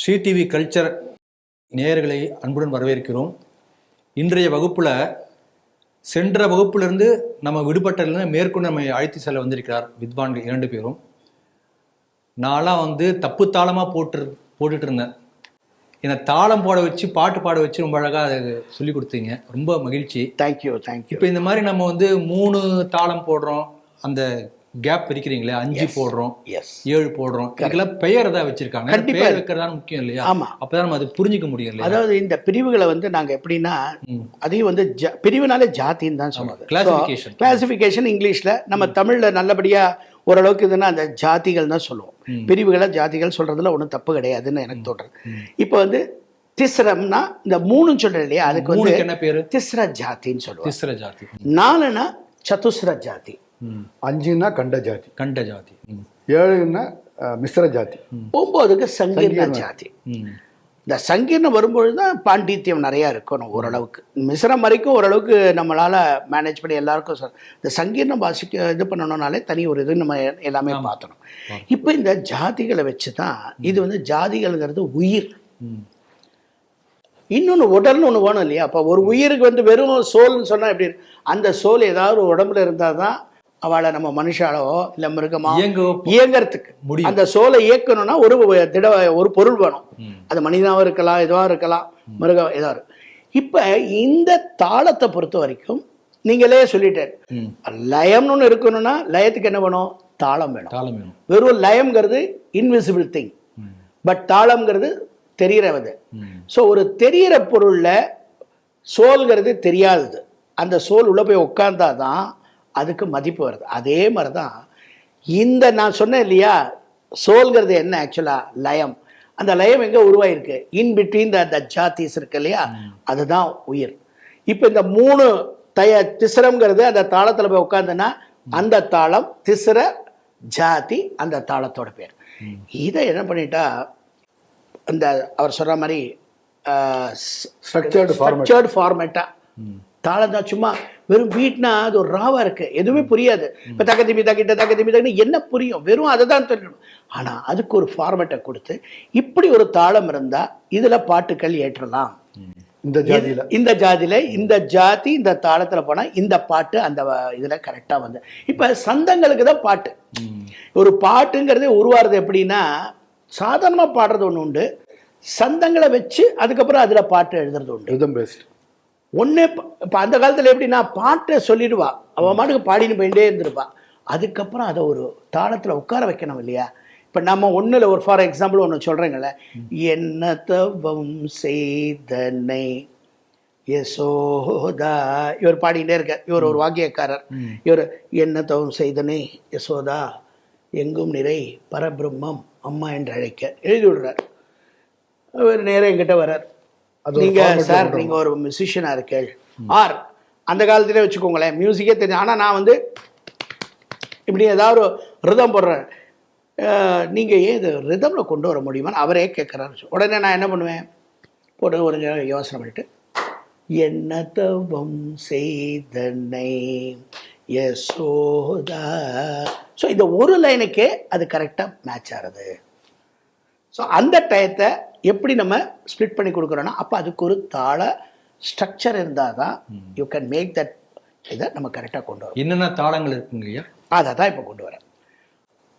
Sri TV culture நேயர்களை அன்புடன் வரவேற்கிறோம். இன்றைய வகுப்பில் சென்ற வகுப்பிலிருந்து நம்ம விடுபட்டிலிருந்து மேற்கொண்டு நம்ம அழைத்து செல்ல வந்திருக்கிறார் வித்வான்கள் இரண்டு பேரும். நான்லாம் வந்து தப்பு தாளமாக போட்டு போட்டுட்டு இருந்தேன். என்னை தாளம் போட வச்சு பாட்டு பாட வச்சு ரொம்ப அழகாக அதை சொல்லி கொடுத்தீங்க. ரொம்ப மகிழ்ச்சி. தேங்க்யூ தேங்க்யூ இப்போ இந்த மாதிரி நம்ம வந்து மூணு தாளம் போடுறோம். அந்த கேப் பிரிக்கிறீங்களே அஞ்சு போடுறோம் எஸ் ஏழு போடுறோம். இதுக்கெல்லாம் பெயர் ஏதாவது வச்சிருக்காங்க? கண்டிப்பா. பெயர் வைக்கிறதா முக்கியம் இல்லையா? ஆமா. அப்பதான் நம்ம அது புரிஞ்சுக்க முடியும் இல்லையா? அதாவது இந்த பிரிவுகளை வந்து நாங்க எப்படின்னா. அதையும் வந்து ஜா- பிரிவுனாலே ஜாத்தின்னு தான் சொல்லுவாங்க. கிளாசிபிகேஷன் கிளாசிஃபிகேஷன் இங்கிலீஷ்ல நம்ம தமிழ்ல நல்லபடியா ஓரளவுக்கு இதுன்னா அந்த ஜாதிகள் தான் சொல்லுவோம். பிரிவுகளை ஜாதிகள் சொல்றதுல ஒன்றும் தப்பு கிடையாதுன்னு எனக்கு தோன்றுது. இப்போ வந்து திஸ்ரம்னா இந்த மூணுன்னு சொல்றேன் இல்லையா? அதுக்கு வந்து என்ன பேரு? திஸ்ர ஜாதின்னு சொல்லுவாங்க. திஸ்ர ஜாதி நாலுனா சதுஸ்ர ஜாதி. அஞ்சுன்னா கண்ட ஜாதி. கண்ட ஜாதி. ஏழுன்னா மிஸ்ர ஜாதி. ஒன்பதுக்கு சங்கீர்ண ஜாதி. இந்த சங்கீர்ணம் வரும்பொழுது தான் பாண்டித்யம் நிறையா இருக்கணும் ஓரளவுக்கு. மிஸ்ரம் வரைக்கும் ஓரளவுக்கு நம்மளால் மேனேஜ் பண்ணி எல்லாருக்கும் இந்த சங்கீர்ணம் வாசிக்க இது பண்ணணும்னாலே தனி ஒரு இது நம்ம எல்லாமே பார்த்தணும் இப்போ இந்த ஜாதிகளை வச்சு தான் இது வந்து ஜாதிகள்ங்கிறது உயிர். இன்னொன்று உடல்னு ஒன்று வேணும் இல்லையா? அப்போ ஒரு உயிருக்கு வந்து வெறும் சோல்னு சொன்னால் எப்படி? அந்த சோல் ஏதாவது ஒரு உடம்புல இருந்தால் தான் அவளை நம்ம மனுஷாலவோ இல்லை மிருகமா இயங்க இயங்கறதுக்கு. முடியும். அந்த சோலை இயக்கணும்னா ஒரு திட ஒரு பொருள் வேணும். அது மனிதனாகவும் இருக்கலாம் எதுவாக இருக்கலாம் மிருகம் ஏதோ இருக்கு இப்போ இந்த தாளத்தை பொறுத்த வரைக்கும் நீங்களே சொல்லிட்டேன். லயம்னு ஒன்று இருக்கணும்னா லயத்துக்கு என்ன வேணும்? தாளம் வேணும். தாளம் வேணும். வெறும் லயம்ங்கிறது இன்விசிபிள் திங். பட் தாளம்ங்கிறது தெரிகிறவது. ஸோ ஒரு தெரியிற பொருளில் சோல்ங்கிறது தெரியாதது. அந்த சோல் உள்ளே போய் உட்கார்ந்தாதான் அதுக்கு மதிப்பு வருது. அதே மாதிரி தான் இந்த நான் சொன்னேன் இல்லையா சோல்ங்கிறது என்ன ஆக்சுவலாக லயம். அந்த லயம் எங்கே உருவாயிருக்கு? இன் பிட்வீன் த ஜாத்திஸ் இருக்கு இல்லையா? அதுதான் உயிர். இப்போ இந்த மூணு தய திசரம்ங்கிறது அந்த தாளத்தில் போய் உட்காந்துன்னா அந்த தாளம் திசர ஜாதி அந்த தாளத்தோட பேர். இதை என்ன பண்ணிட்டா அந்த அவர் சொல்ற மாதிரி. ஸ்ட்ரக்சர்டு ஃபார்மேட்டா தாளம் தான் சும்மா வெறும் பீட்னா அது ஒரு ராவா இருக்கு. எதுவுமே புரியாது. இப்போ தக்க திமி தக்கிட்ட தக்க திமி தக்கிட்ட என்ன புரியும்? வெறும் அதை தான் தெரியணும் ஆனா அதுக்கு ஒரு ஃபார்மேட்டை கொடுத்து இப்படி ஒரு தாளம் இருந்தா இதுல பாட்டுக்கள் ஏற்றலாம். இந்த ஜாதியில. இந்த ஜாதியில இந்த ஜாதி இந்த தாளத்துல போனா இந்த பாட்டு அந்த இதுல கரெக்டா வந்து. இப்ப சந்தங்களுக்கு தான் பாட்டு. ஒரு பாட்டுங்கிறது உருவாறது எப்படின்னா சாதாரணமா பாடுறது ஒண்ணு உண்டு. சந்தங்களை வச்சு அதுக்கப்புறம் அதுல பாட்டு எழுதுறது உண்டு. ரிதம் பேஸ்ட் ப- இப்ப அந்த காலத்துல எப்படின்னா பாட்டை சொல்லிடுவா. அவன் மாட்டுக்கு பாடின்னு போயிட்டே இருந்திருப்பா. அதுக்கப்புறம் அதை ஒரு தாளத்துல உட்கார வைக்கணும் இல்லையா? இப்ப நம்ம ஒண்ணுல ஒரு ஃபார் எக்ஸாம்பிள் ஒன்று சொல்றேங்கல்ல. என்ன தவம் செய்தனை யசோதா. இவர் பாடிக்கிட்டே இருக்கார் இவர் ஒரு வாக்கியக்காரர். இவர் என்ன தவம் செய்தனே யசோதா. எங்கும் நிறை பரபிரம்மம் அம்மா என்று அழைக்க எழுதி விடுறார். அவர் நேரம் என்கிட்ட வர்றார். நீங்க சார் நீங்க ஒரு மியூசிஷியனா இருக்கேள். ஆர் அந்த காலத்திலே வச்சுக்கோங்களேன் மியூசிக்கே தெரியும் ஆனா நான் வந்து இப்படி ஏதாவது ஒரு ரிதம் போடுறேன். நீங்க ஏன் இது ரிதம்ல கொண்டு வர முடியுமான்னு அவரே கேட்குறாரு உடனே நான் என்ன பண்ணுவேன்? போட்டு ஒரு யோசனை பண்ணிட்டு என்ன தவம் செய்தனை யசோதா? ஸோ இந்த ஒரு லைனுக்கே அது கரெக்டாக மேட்ச் ஆகுது. ஸோ அந்த டயத்தை எப்படி நம்ம ஸ்ப்ளிட் பண்ணி கொடுக்குறோன்னா அப்போ அதுக்கு ஒரு தாள ஸ்ட்ரக்சர் இருந்தால் தான் யூ கேன் மேக் தட் இதை நம்ம கரெக்டாக கொண்டு வரோம் என்னென்ன தாளங்கள் இருக்குங்க ஐயா அதை தான் இப்போ கொண்டு வரேன்.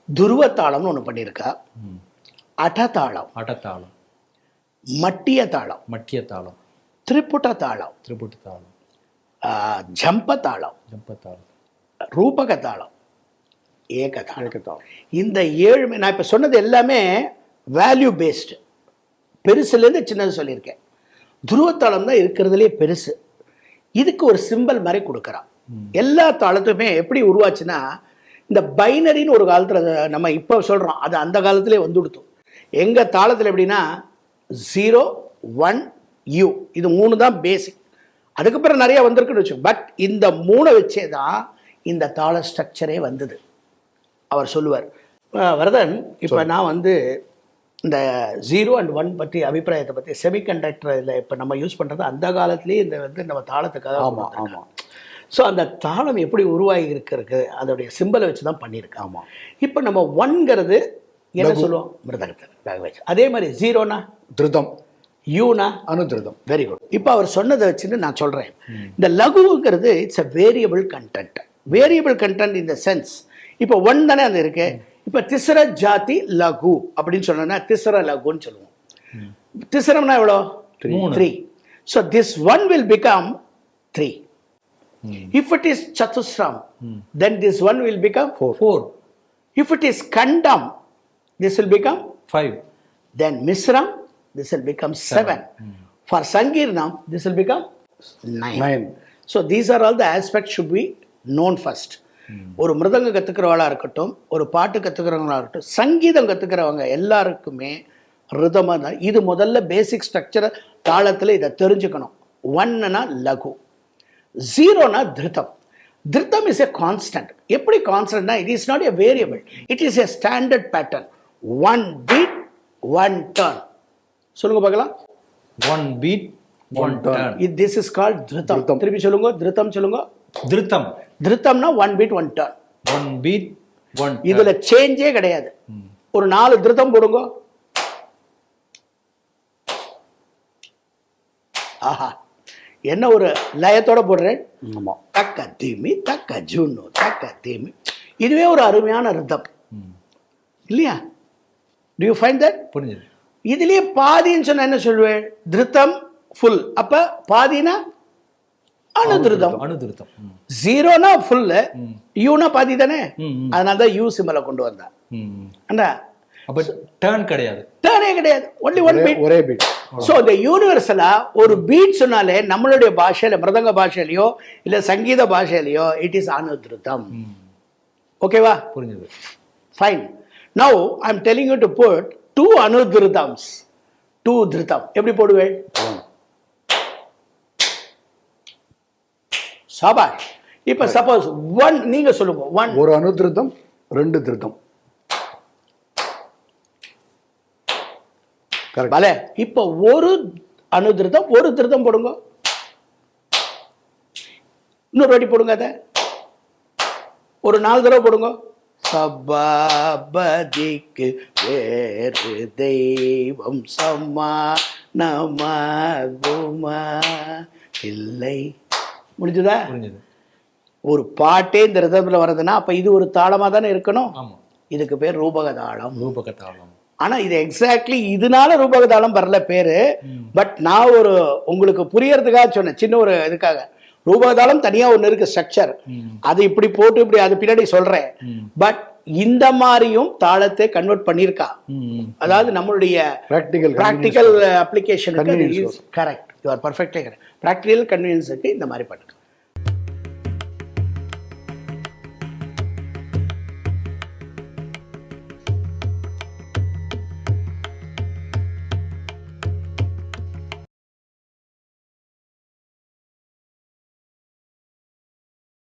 துருவ தாளம்னு ஒன்று பண்ணியிருக்கா. ம். அட தாளம். அடத்தாளம் மட்டிய தாளம். மட்டிய தாளம். திரிபுட்ட தாளம். திருப்புட்டு தாளம். ஜம்ப தாளம். ஜம்ப தாளம். ரூபக தாளம். ஏக தாளம். ஏகத்தாளம் இந்த ஏழுமே நான் இப்போ சொன்னது எல்லாமே வேல்யூ பேஸ்டு பெருசுலேருந்து சின்னது சொல்லியிருக்கேன். துருவத்தாளம் தான் இருக்கிறதுலே பெருசு. இதுக்கு ஒரு சிம்பல் மாதிரி கொடுக்குறான். எல்லா தாளத்துமே எப்படி உருவாச்சுன்னா இந்த பைனரின்னு ஒரு காலத்தில் நம்ம இப்போ சொல்கிறோம் அது அந்த காலத்திலே வந்து கொடுத்தோம். எங்கள் தாளத்தில் எப்படின்னா ஜீரோ ஒன் யூ இது மூணு தான் பேசிக் அதுக்கப்புறம் நிறைய வந்திருக்குன்னு வச்சு பட் இந்த மூணை வச்சே தான் இந்த தாள ஸ்ட்ரக்சரே வந்தது. அவர் சொல்லுவார். வரதன் இப்போ நான் வந்து இந்த ஜீரோ அண்ட் ஒன் பற்றி அபிப்பிராயத்தை பற்றி செமிகண்டக்டர் இதில் இப்போ நம்ம யூஸ் பண்ணுறது அந்த காலத்துலேயே இந்த வந்து நம்ம தாளத்துக்காக ஆமா ஆமா. ஸோ அந்த தாளம் எப்படி உருவாகி இருக்கிறது அதோடைய சிம்பலை வச்சு தான் பண்ணியிருக்காங்க ஆமா. இப்போ நம்ம ஒன்ங்கிறது என்ன சொல்லுவோம்? வச்சு அதே மாதிரி ஜீரோனா திருதம். யூனா அனுதிருதம். வெரி குட் இப்போ அவர் சொன்னதை வச்சுட்டு நான் சொல்கிறேன் இந்த லகுங்கிறது it's a variable content variable content இந்த சென்ஸ் இப்போ ஒன் தானே அது இருக்கு? இப்போ திசர ஜாதி லகு அப்படின்னு சொன்னோம்னா திசர லகுன்னு சொல்லுவோம் திசரம்னா எவ்வளோ மூணு. Three so this one will become three if it is chatusram then this one will become four if it is khandam this will become five then misram this will become 7 for sankirnam this will become 9 nine so these are all the aspects should be known first ஒரு மிருதங்க கத்துக்கிறவளா இருக்கட்டும் ஒரு பாட்டு கத்துக்கிறவங்களா இருக்கட்டும் சங்கீதம் கத்துக்கிறவங்க எல்லாருக்குமே ரிதமாக இது முதல்ல பேசிக் ஸ்ட்ரக்சர் தாளத்தில் இதை தெரிஞ்சுக்கணும். ஒன்னுனா லகு ஜீரோனா திருத்தம். திருத்தம் இஸ் எ கான்ஸ்டன்ட் எப்படி கான்ஸ்டன்ட்னா it is not a variable it is a standard pattern one beat one turn சொல்லுங்க பார்க்கலாம். One beat one turn this is called திருத்தம். திருப்பி சொல்லுங்க. திருத்தம் சொல்லுங்க. திருத்தம். திருத்தம்னா one beat one turn one beat one இதுல சேஞ்சே கிடையாது. ஒரு நாலு திருத்தம் போடுங்க. ஆஹா. என்ன ஒரு லயத்தோட போடுறேன்? ஆமாம் தக்க தீமி தக்க ஜூனு தக்க தீமி. இதுவே ஒரு அருமையான ரிதம். இல்லையா? டு யூ ஃபைண்ட் தட் புரிஞ்சுது. இதுலயே பாதின்னு சொன்னா என்ன சொல்லுவேன் திருத்தம் ஃபுல் அப்ப பாதினா அனுதிருதம் அனுதிருத்தம் ம். ஜீரோனா ஃபுல்லு யூனா பாதி தானே அதனால தான் யூ சிம்பலை கொண்டு வந்தான். அண்டா அப்ப டர்ன் கிடையாது. டேர்னே கிடையாது. ஒன்லி ஒன் பீட் ஒரே பீட் ஸோ இந்த யூனிவர்சலா ஒரு பீட் சொன்னாலே நம்மளுடைய பாஷையில மிருதங்க பாஷையிலயோ இல்ல சங்கீத பாஷையிலயோ இட் இஸ் அனுதிருத்தம் ஓகேவா புரிஞ்சுது. Fine now I am telling you to put two அனுதிருதம்ஸ் two திருத்தம். எப்படி போடுவேன்? சபாஷ். இப்ப சப்போஸ் ஒன் நீங்க சொல்லுங்க ஒன் ஒரு அனுதிருதம் ரெண்டு திருத்தம். பல இப்ப ஒரு அனுதிருத்தம் ஒரு திருத்தம் போடுங்க. இன்னொரு வாட்டி போடுங்க அத. ஒரு நாலு தடவை போடுங்க. சபாபதிக்கு வேறு தெய்வம் சம்மா நமகுமா இல்லை. முடிஞ்சதா? புரிஞ்சுது ஒரு பாட்டே இந்த ரிதத்தில் வருதுன்னா அப்ப இது ஒரு தாளமா தானே இருக்கணும்? ஆமா. இதுக்கு பேர் ரூபக தாளம் ரூபகத்தாளம் ஆனா இது எக்ஸாக்ட்லி இதனால ரூபகதாளம் வரல பேரு. பட் நான் ஒரு உங்களுக்கு புரியறதுக்காக சொன்னேன் சின்ன ஒரு இதுக்காக. ரூபகதாளம் தனியா ஒண்ணு இருக்கு ஸ்ட்ரக்சர் அது இப்படி போட்டு இப்படி அது பின்னாடி சொல்றேன். பட் இந்த மாதிரியும் தாளத்தை கன்வெர்ட் பண்ணியிருக்கா. அதாவது நம்மளுடைய Practical practical அப்ளிகேஷனுக்கு correct you are perfectly correct practical கன்வீனியன்ஸுக்கு இந்த மாதிரி பண்ணுங்க